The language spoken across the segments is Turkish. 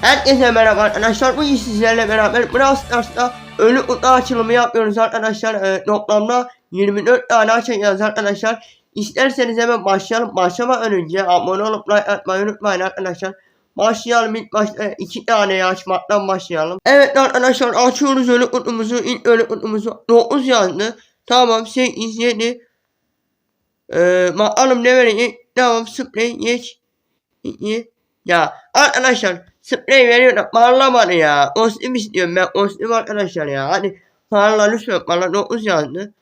Herkese merhaba arkadaşlar. Bugün sizlerle beraber Brawl Stars'ta ölü kutu açılımı yapıyoruz arkadaşlar. Ee, toplamda 24 tane açacağız arkadaşlar. İsterseniz hemen başlayalım. Başlamadan önce abone olup like atmayı unutmayın arkadaşlar. Başlayalım ilk başta iki tane açmaktan başlayalım. Evet arkadaşlar açıyoruz ölü kutumuzu. İlk ölü kutumuzu 9 yazdı. Tamam 8 7 ee, bakalım ne verecek. Tamam sprey geç. İyi. Ya arkadaşlar sprey veriyor da parlamadı ya. Kostüm istiyorum ben kostüm arkadaşlar ya. Hadi parla lütfen parla 9 yazdı.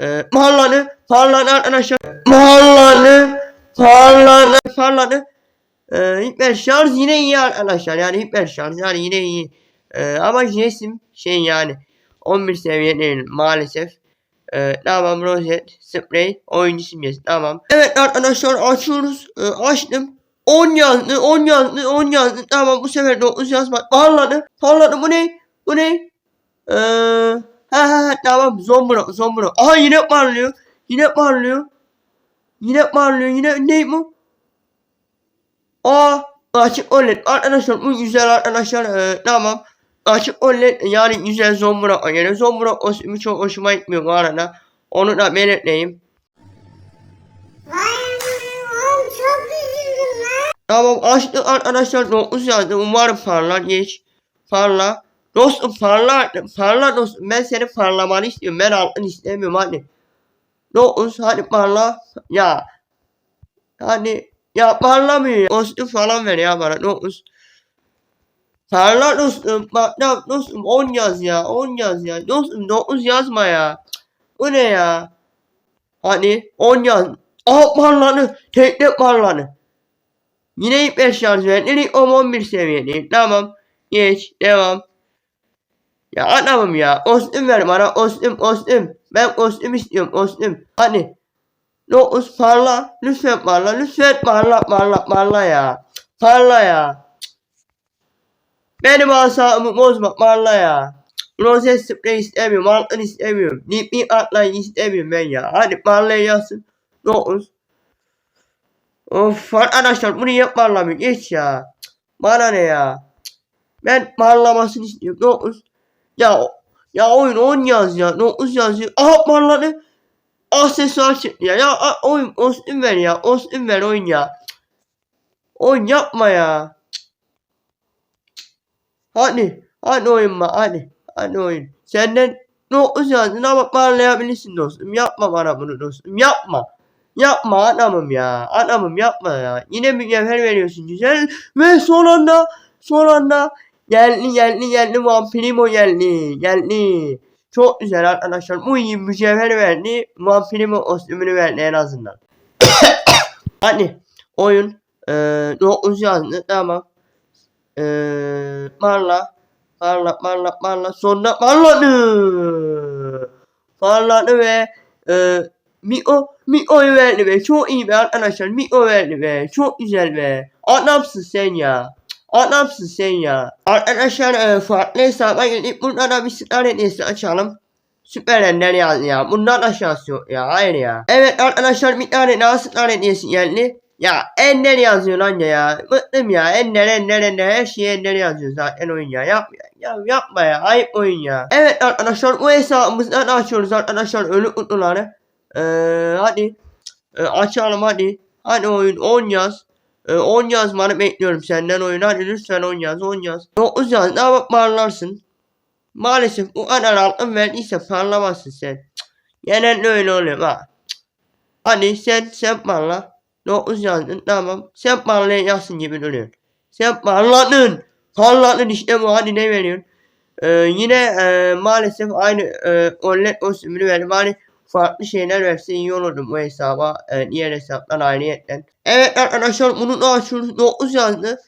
Ee, parladı parladı arkadaşlar. Parladı parladı parladı. Ee, hiper şarj yine iyi arkadaşlar yani hiper şarj yani yine iyi. Ee, ama Jessim şey yani 11 seviye değil maalesef. Ee, tamam rozet, sprey, oyuncu simgesi tamam. Evet arkadaşlar açıyoruz. Ee, açtım. 10 yazdı, 10 yazdı, 10 yazdı. Tamam bu sefer 9 yazmak. Parladı, parladı. Bu ne? Bu ne? Ee, ha ha tamam. Zombro, zombro. Aha yine parlıyor. Yine parlıyor. Yine parlıyor. Yine ne bu? Aa açık OLED. Arkadaşlar bu güzel arkadaşlar. Ee, tamam. Açık OLED yani güzel zombro. Yani zombro çok hoşuma gitmiyor bu arada. Onu da belirteyim. Tamam açtık arkadaşlar 9 yazdı. Umarım parlar geç. Parla. Dostum parla. Parla dostum. Ben seni parlamanı istiyorum. Ben altın istemiyorum hadi. 9 hadi parla. Ya. Hadi. Ya parlamıyor ya. Kostüm falan ver ya bana 9. Parla dostum. Bak ya dostum 10 yaz ya. 10 yaz ya. Dostum 9 yazma ya. Bu ne ya? Hadi 10 yaz. Aha parladı. Tekne parladı. Yine hiper şarj verdi. 11 seviyeli. Tamam. Geç. Devam. Ya adamım ya. Kostüm ver bana. Kostüm kostüm. Ben kostüm istiyorum. Kostüm. Hadi. 9 parla. Lütfen parla. Lütfen parla parla parla ya. Parla ya. Benim asabımı bozma parla ya. Roses sprey istemiyorum. Altın istemiyorum. Nipi atlayı istemiyorum ben ya. Hadi parlayasın. 9 Of arkadaşlar bunu yap parlamıyor. Geç ya. Cık, Bana ne ya. Ben parlamasını istiyorum. 9. Ya ya oyun 10 yaz ya. 9 yazıyor. Aha parladı. Aksesuar çıktı ya. Ya oyun kostüm ver ya. Kostüm ver oyun ya. Cık. Oyun yapma ya. Hadi. Hadi oyun bak hadi. Hadi oyun. Senden 9 yazdın ama parlayabilirsin dostum. Yapma bana bunu dostum. Yapma. Yapma adamım ya. Adamım yapma ya. Yine mücevher veriyorsun güzel. Ve son anda son anda geldi geldi geldi vampirimo geldi. Geldi. Çok güzel arkadaşlar. Bu iyi mücevher verdi. Vampirimo kostümünü verdi en azından. Hadi oyun eee 9 yazdı tamam. Eee parla parla parla parla sonra parladı. Parladı ve eee Mio, Mio'yu verdi be. Çok iyi be arkadaşlar. Mio verdi be. Çok güzel be. Adamsın sen ya. Adamsın sen ya. Arkadaşlar e, farklı hesaba gidip burada da bir star hediyesi açalım. Süper Ender yazdı ya. Bundan aşağısı yok ya. Hayır ya. Evet arkadaşlar bir tane daha star hediyesi geldi. Ya Ender yazıyor lan ya. Bıktım ya. Ender Ender Ender. Her şeye Ender yazıyor zaten oyun ya. Yapma ya. Yapma ya. Ayıp oyun ya. Evet arkadaşlar bu hesabımızdan açıyoruz arkadaşlar. Ölü kutuları. Ee, hadi. Ee, açalım hadi. Hadi oyun 10 yaz. Ee, 10 yazmanı bekliyorum senden oyun. Hadi lütfen 10 yaz 10 yaz. 9 yaz daha bak parlarsın. Maalesef bu kadar altın verdiyse parlamazsın sen. Genelde öyle oluyor ha. Hadi sen sen parla. 9 yazdın tamam. Sen parlayacaksın gibi duruyor. Sen parladın. Parladın işte bu hadi ne veriyorsun? Ee, yine e, maalesef aynı e, OLED kostümünü verdim. Hani farklı şeyler verse iyi olurdu bu hesaba. E, diğer hesaptan ayrıyetten. Evet arkadaşlar bunu da açıyoruz. 9 yazdı.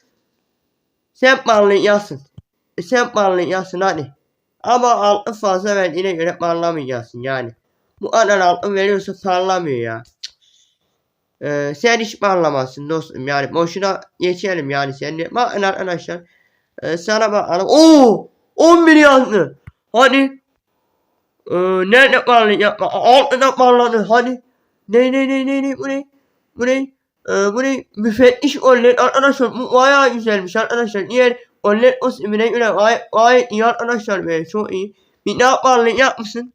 Sen parlayacaksın. E, sen parlayacaksın hadi. Ama altın fazla verdiğine göre parlamayacaksın yani. Bu kadar altın veriyorsa parlamıyor ya. Ee, sen hiç parlamazsın dostum yani boşuna geçelim yani sen de. Bakın arkadaşlar. Ee, sana bakalım. Oo! 11 yazdı. Hadi. Ee, nerede parlayacak? Altına parladı. Hadi. Ne ne ne ne ne bu ne? Bu ne? Ee, bu ne? Müfettiş OLED arkadaşlar bu bayağı güzelmiş arkadaşlar. Diğer Ollet olsun bile güle gayet, iyi arkadaşlar be çok iyi. Bir daha parlak yapmışsın.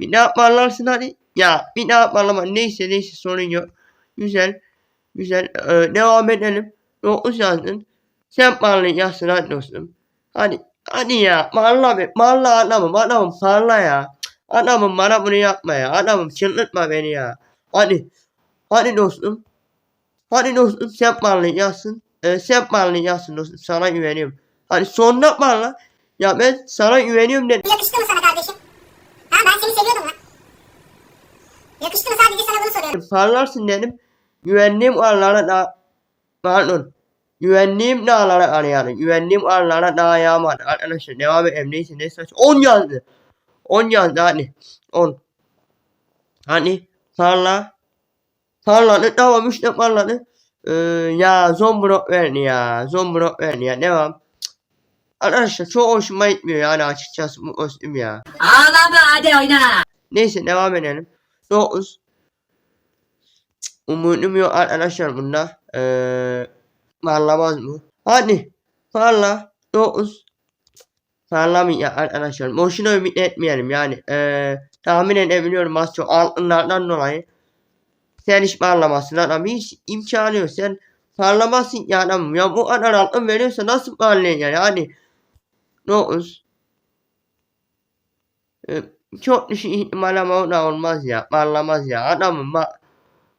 Bir daha parlarsın hadi. Ya bir daha parlama neyse neyse sorun yok. Güzel. Güzel. Ee, devam edelim. 9 yazdın. Sen parlak yazsın hadi dostum. Hadi. Hadi ya. Parla be. Parla adamım. Adamım parla ya. Adamım bana bunu yapma ya. Adamım çıldırtma beni ya. Hadi. Hadi dostum. Hadi dostum sen parla yazsın. Ee, sen parla yazsın dostum. Sana güveniyorum. Hadi sonuna parla. Ya ben sana güveniyorum dedim. Yakıştı mı sana kardeşim? Ha ben seni seviyordum lan. Yakıştı mı sadece sana bunu soruyorum. Parlarsın dedim. Güvenliğim arlara da pardon. Güvenliğim dağlara arayanı. Güvenliğim arlara da yağmadı. Arkadaşlar devam edelim. Neyse neyse. 10 yazdı. 10 yazdı hadi. 10. Hadi. Parla. Parladı. Tamam işte parladı. Ee, ya Zombro verdi ya. Zombro verdi ya. Devam. Arkadaşlar çok hoşuma gitmiyor yani açıkçası bu kostüm ya. Ağlama hadi oyna. Neyse devam edelim. 9. Umudum yok arkadaşlar bunda. Ee, parlamaz mı? Hadi. Parla. 9. Parlamıyor arkadaşlar. Boşuna ümit etmeyelim yani. Ee, tahmin edebiliyorum az çok altınlardan dolayı. Sen hiç parlamazsın adam. Hiç imkanı yok. Sen parlamazsın ya adam. Ya bu kadar altın veriyorsa nasıl parlayacaksın yani? Hadi. 9. Ee, çok düşük ihtimal ama o da olmaz ya. Parlamaz ya. Adamın bak.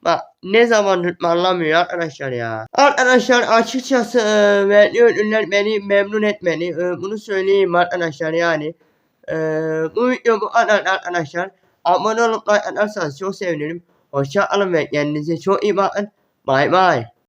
Bak ne zamandır parlamıyor arkadaşlar ya. Arkadaşlar açıkçası e, verdiği ödüller beni memnun etmedi. E, bunu söyleyeyim arkadaşlar yani. E, bu video bu kadar arkadaşlar. Abone olup like atarsanız çok sevinirim. Hoşça kalın ve kendinize çok iyi bakın. Bay bay.